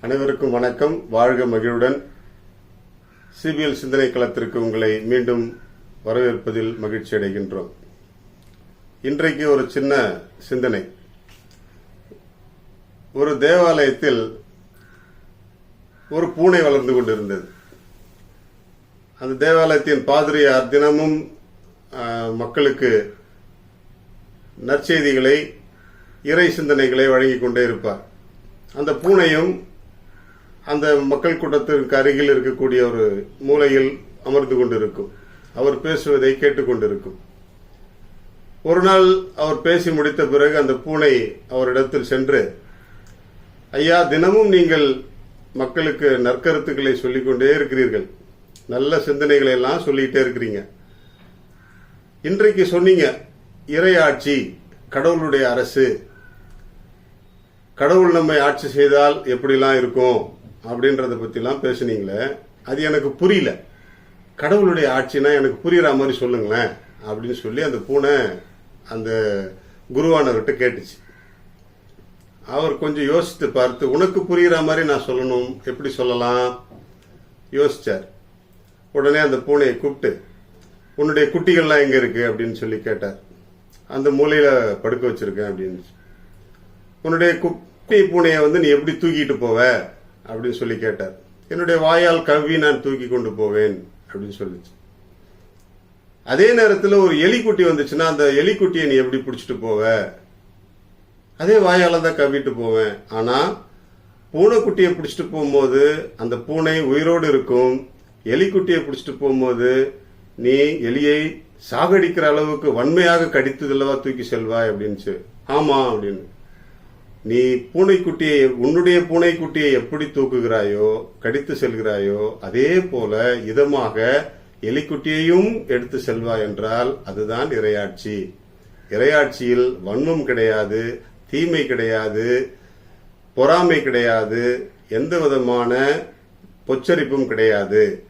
அனைவருக்கும் வணக்கம். வாழ்க மகிழுடன். சிபிஎல் சிந்தனை களத்திற்கு உங்களை மீண்டும் வரவேற்பதில் மகிழ்ச்சி அடைகின்றோம். இன்றைக்கு ஒரு சின்ன சிந்தனை. ஒரு தேவாலயத்தில் ஒரு பூனை வளர்ந்து கொண்டிருந்தது. அந்த தேவாலயத்தின் பாதிரியார் தினமும் மக்களுக்கு நற்செய்திகளை இறை சிந்தனைகளை வழங்கிக் கொண்டே இருப்பார். அந்த பூனையும் அந்த மக்கள் கூட்டத்திற்கு அருகில் இருக்கக்கூடிய ஒரு மூலையில் அமர்ந்து கொண்டிருக்கும். அவர் பேசுவதை கேட்டுக்கொண்டிருக்கும். ஒரு நாள் அவர் பேசி முடித்த பிறகு அந்த பூனை அவரிடத்தில் சென்று ஐயா தினமும் நீங்கள் மக்களுக்கு நற்கருத்துக்களை சொல்லிக்கொண்டே இருக்கிறீர்கள். நல்ல சிந்தனைகளை எல்லாம் சொல்லிக்கிட்டே இருக்கிறீங்க. இன்றைக்கு சொன்னீங்க இறையாட்சி கடவுளுடைய அரசு. கடவுள் நம்மை ஆட்சி செய்தால் எப்படிலாம் இருக்கும்? அப்படின்றத பத்திலாம் பேசுனீங்களே அது எனக்கு புரியல. கடவுளுடைய ஆட்சினா எனக்கு புரியுற மாதிரி சொல்லுங்களேன் அப்படின்னு சொல்லி அந்த பூனை அந்த குருவானவர்கிட்ட கேட்டுச்சு. அவர் கொஞ்சம் யோசித்து பார்த்து உனக்கு புரியுற மாதிரி நான் சொல்லணும் எப்படி சொல்லலாம்? யோசிச்சார். உடனே அந்த பூனையை கூப்பிட்டு உன்னுடைய குட்டிகள்லாம் எங்க இருக்கு? அப்படின்னு சொல்லி கேட்டார். அந்த மூலையில படுக்க வச்சிருக்கேன் அப்படின்னு. உன்னுடைய குட்டி பூனையை வந்து நீ எப்படி தூக்கிட்டு போவ? அப்படின்னு சொல்லி கேட்டார். என்னுடைய வாயால் கவ்வி நான் தூக்கி கொண்டு போவேன் அப்படின்னு சொல்லிச்சு. அதே நேரத்தில் ஒரு எலிக்குட்டி வந்துச்சுன்னா அந்த எலிக்குட்டியை நீ எப்படி பிடிச்சிட்டு போவ? அதே வாயால் தான் கவ்விட்டு போவேன். ஆனால் பூனைக்குட்டியை பிடிச்சிட்டு போகும்போது அந்த பூனை உயிரோடு இருக்கும். எலிக்குட்டியை பிடிச்சிட்டு போகும்போது நீ எலியை சாகடிக்கிற அளவுக்கு வன்மையாக கடித்ததில்லவா தூக்கி செல்வாய் அப்படின்னுச்சு. ஆமா அப்படின்னு. நீ பூனைக்குட்டியை உன்னுடைய பூனைக்குட்டியை எப்படி தூக்குகிறாயோ கடித்து செல்கிறாயோ அதே போல இதமாக எலிக்குட்டியையும் எடுத்து செல்வாய் என்றால் அதுதான் இரையாட்சி. இரையாட்சியில் வன்மம் கிடையாது தீமை கிடையாது பொறாமை கிடையாது எந்த விதமான பொச்சரிப்பும் கிடையாது.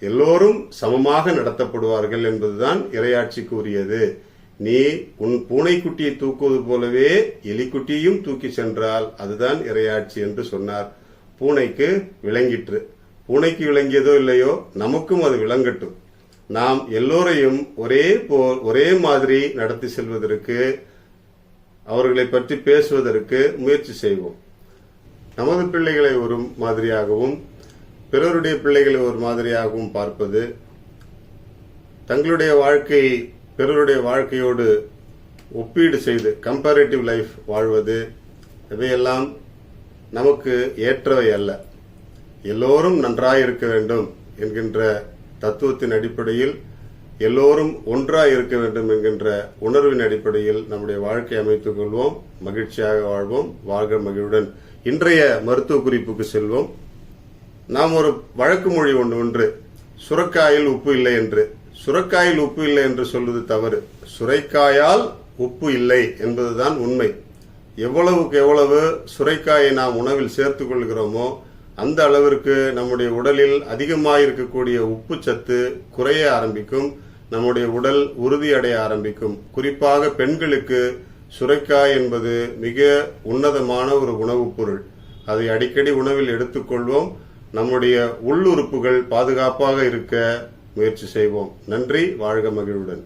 எல்லோரும் சமமாக நடத்தப்படுவார்கள் என்பதுதான் இரையாட்சி உரியது நீ உன் பூனைக்குட்டியை தூக்குவது போலவே எலிக்குட்டியையும் தூக்கி சென்றால் அதுதான் இரையாட்சி என்று சொன்னார். பூனைக்கு விளங்கிற்று. பூனைக்கு விளங்கியதோ இல்லையோ நமக்கும் அது விளங்கட்டும். நாம் எல்லோரையும் ஒரே போல் ஒரே மாதிரி நடத்தி செல்வதற்கு அவர்களை பற்றி பேசுவதற்கு முயற்சி செய்வோம். நமது பிள்ளைகளை ஒரு மாதிரியாகவும் பிறருடைய பிள்ளைகளை ஒரு மாதிரியாகவும் பார்ப்பது தங்களுடைய வாழ்க்கை பிறருடைய வாழ்க்கையோடு ஒப்பீடு செய்து கம்பேரிட்டிவ் லைஃப் வாழ்வது இவையெல்லாம் நமக்கு ஏற்றவை அல்ல. எல்லோரும் நன்றாக இருக்க வேண்டும் என்கின்ற தத்துவத்தின் அடிப்படையில் எல்லோரும் ஒன்றாக இருக்க வேண்டும் என்கின்ற உணர்வின் அடிப்படையில் நம்முடைய வாழ்க்கை அமைத்துக் கொள்வோம். மகிழ்ச்சியாக வாழ்வோம். வாழ்க மகிழ்வுடன். இன்றைய மருத்துவ குறிப்புக்கு செல்வோம். நாம் ஒரு வழக்கு மொழி ஒன்று ஒன்று சுரக்காயில் உப்பு இல்லை என்று. சுரக்காயில் உப்பு இல்லை என்று சொல்வது தவறு. சுரைக்காயால் உப்பு இல்லை என்பதுதான் உண்மை. எவ்வளவுக்கு எவ்வளவு சுரைக்காயை நாம் உணவில் சேர்த்து கொள்கிறோமோ அந்த அளவிற்கு நம்முடைய உடலில் அதிகமாக இருக்கக்கூடிய உப்பு சத்து குறைய ஆரம்பிக்கும் நம்முடைய உடல் உறுதியடைய ஆரம்பிக்கும். குறிப்பாக பெண்களுக்கு சுரைக்காய் என்பது மிக உன்னதமான ஒரு உணவுப் பொருள். அதை அடிக்கடி உணவில் எடுத்துக்கொள்வோம் நம்முடைய உள்ளுறுப்புகள் பாதுகாப்பாக இருக்க முயற்சி செய்வோம். நன்றி. வாழ்க மகிழ்வுடன்.